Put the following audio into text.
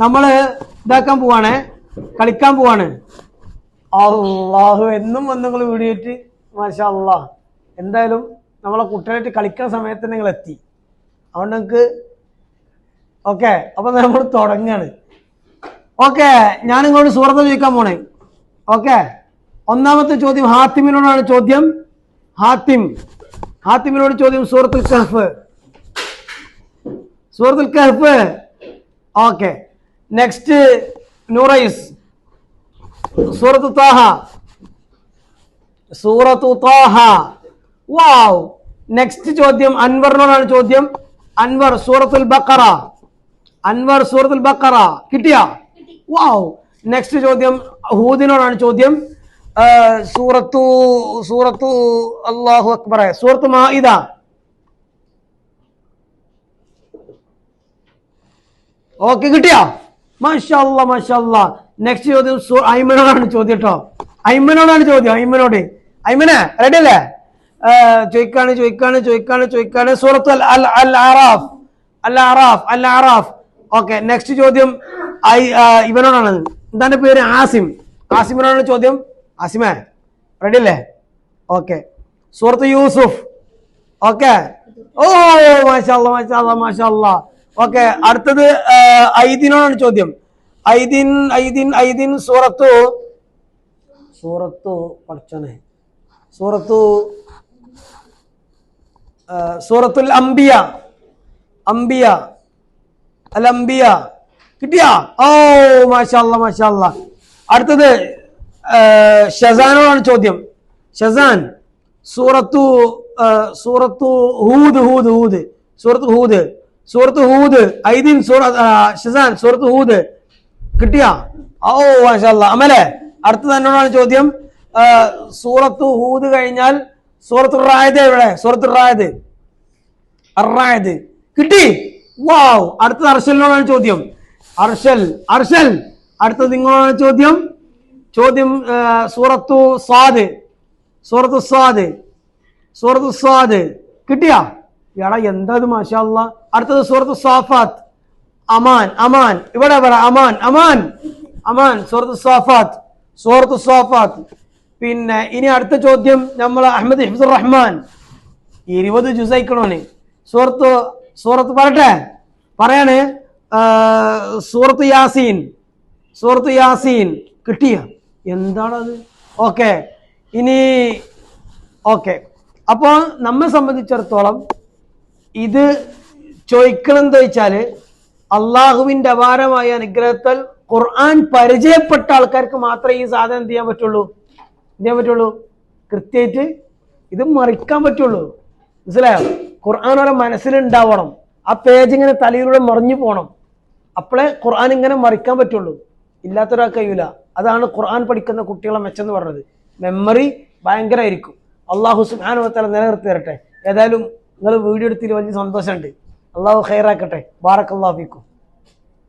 നമ്മൾ ഇതാക്കാൻ പോവാണേ. കളിക്കാൻ പോവാണ്. അള്ളാഹു എന്നും വന്ന് നിങ്ങൾ വീഡിയോറ്റ്. മാഷാ എന്തായാലും നമ്മളെ കുട്ടികളായിട്ട് കളിക്കുന്ന സമയത്ത് നിങ്ങൾ എത്തി. അതുകൊണ്ട് നിങ്ങൾക്ക് ഓക്കെ അപ്പൊ നമ്മൾ തുടങ്ങാണ്. ഓക്കെ ഞാൻ ഇങ്ങോട്ട് സുഹൃത്ത് ചോദിക്കാൻ പോണേ. ഓക്കെ ഒന്നാമത്തെ ചോദ്യം ഹാത്തിമിനോടാണ് ചോദ്യം. ഹാത്തിം. ഹാത്തിമിനോട് ചോദ്യം സൂറത്തുൽ കഹഫ്. സൂറത്തുൽ കഹഫ്. ഓക്കെ. നെക്സ്റ്റ് നൂറൈസ് സൂറത്തു താഹ സൂറത്തു താഹ വാവ് നെക്സ്റ്റ് ചോദ്യം അൻവറിനോടാണ് ചോദ്യം. അൻവർ സൂറത്തുൽ ബക്കറ അൻവർ സൂറത്തുൽ ബക്കറ കിട്ടിയ? വാവ് നെക്സ്റ്റ് ചോദ്യം ഹൂദിനോടാണ് ചോദ്യം. സൂറത്തു സൂറത്തു അള്ളാഹു അക്ബർ സൂറത്തു മാഇദ. ഓക്കെ കിട്ടിയോ? മാഷല്ല മാഷല്ല. നെക്സ്റ്റ് ചോദ്യം അയ്മനോടാണ് ചോദ്യം കേട്ടോ ഐമനോടാണ് ചോദ്യം ഐമനോട് ഐമനെ റെഡി അല്ലേ? ചോദിക്കാണ് ചോദിക്കാണ് ചോദിക്കാണ് ചോദിക്കാണ് സൂറത്ത് അൽ അൽ ആറാഫ്. അൽ ആറാഫ് അൽ ആറാഫ്. ഓക്കെ നെക്സ്റ്റ് ചോദ്യം ഇവനോടാണ്. എന്താണ് പേര്? ആസിം. ആസിമിനോടാണ് ചോദ്യം. ആസിമേ റെഡി അല്ലേ? ഓക്കെ സൂറത്ത് യൂസുഫ്. ഓക്കെ ഓ മാഷാല്ല മാഷാല്ല മാഷാല്ല. ഓക്കെ അടുത്തത് ഐദിനോടാണ് ചോദ്യം. ഐദിൻ ഐദിൻ ഐദിൻ സൂറത്തു. സൂറത്തു പഠിച്ചോനെ. സൂറത്തു സൂറത്തുൽ അംബിയ. അംബിയ. അൽ അംബിയ കിട്ടിയാ? ഓ മാഷാല്ല മാഷാല്ല അടുത്തത് ഷസാനോടാണ് ചോദ്യം. ഷസാൻ സൂറത്തു സൂറത്തു ഹൂദ് ഹൂദ് ഹൂദ്. സൂറത്തു ഹൂദ്. സൂറത്ത് ഹൂദ് ഐദീൻ ഷസാൻ സൂറത്ത് ഹൂദ്. കിട്ടിയ? ഓ മാഷാല്ല അമലെ അടുത്തത് എന്നോടാണ് ചോദ്യം. സൂറത്ത് ഹൂദ് കഴിഞ്ഞാൽ സൂറത്ത് റായത് എവിടെ? സൂറത്ത് റായത് അറായത് കിട്ടി? വാവ്. അടുത്തത് അർഷലിനോടാണ് ചോദ്യം. അർഷൽ അർഷൽ അടുത്തത് നിങ്ങളോടാണ് ചോദ്യം. ചോദ്യം സൂറത്തു സ്വാദ് സൂറത്തു സ്വാദ് സൂറത്തു സ്വാദ് കിട്ടിയാ? എടാ എന്താ മാഷാല്ല അടുത്തത് സുഹൃത്ത് സാഫാത്ത്. അമാൻ അമാൻ. ഇവിടെ പറ അമാൻ അമാൻ. അമാൻ സൂറത്ത് സാഫാത്ത്. സൂറത്ത് സാഫാത്ത്. പിന്നെ ഇനി അടുത്ത ചോദ്യം നമ്മൾ അഹമ്മദ് ഹിഫ്സുർ റഹ്മാൻ. ഇരുപത് ജുസൈക്കണോന്. സൂറത്ത് സൂറത്ത് പറട്ടെ പറയാണ് സുഹൃത്ത് യാസീൻ. സൂറത്ത് യാസീൻ. കിട്ടിയ? എന്താണത്? ഓക്കെ. ഇനി ഓക്കെ. അപ്പോൾ നമ്മെ സംബന്ധിച്ചിടത്തോളം ഇത് ചോദിക്കണം എന്താ വെച്ചാൽ അള്ളാഹുവിന്റെ അപാരമായ അനുഗ്രഹത്താൽ ഖുർആൻ പരിചയപ്പെട്ട ആൾക്കാർക്ക് മാത്രമേ ഈ സാധനം എന്ത് ചെയ്യാൻ പറ്റുള്ളൂ? എന്ത് ചെയ്യാൻ പറ്റുള്ളൂ? കൃത്യമായിട്ട് ഇത് മറിക്കാൻ പറ്റുള്ളൂ. മനസ്സിലായോ? ഖുർആൻ അവരെ മനസ്സിലുണ്ടാവണം. ആ പേജ് ഇങ്ങനെ തലയിലൂടെ മറിഞ്ഞു പോകണം അപ്പോഴേ ഖുർആൻ ഇങ്ങനെ മറിക്കാൻ പറ്റുള്ളൂ. ഇല്ലാത്തൊരാൾ കഴിയൂല. അതാണ് ഖുർആൻ പഠിക്കുന്ന കുട്ടികളെ മെച്ചെന്ന് പറഞ്ഞത്. മെമ്മറി ഭയങ്കരമായിരിക്കും അള്ളാഹു സുഹാനുവത്തല നിലനിർത്തി തരട്ടെ. ഏതായാലും നിങ്ങൾ വീഡിയോ എടുത്തതിൽ വലിയ സന്തോഷമുണ്ട്. അള്ളാഹു ഖൈറാക്കട്ടെ. ബാറക്കല്ലാഫിക്കും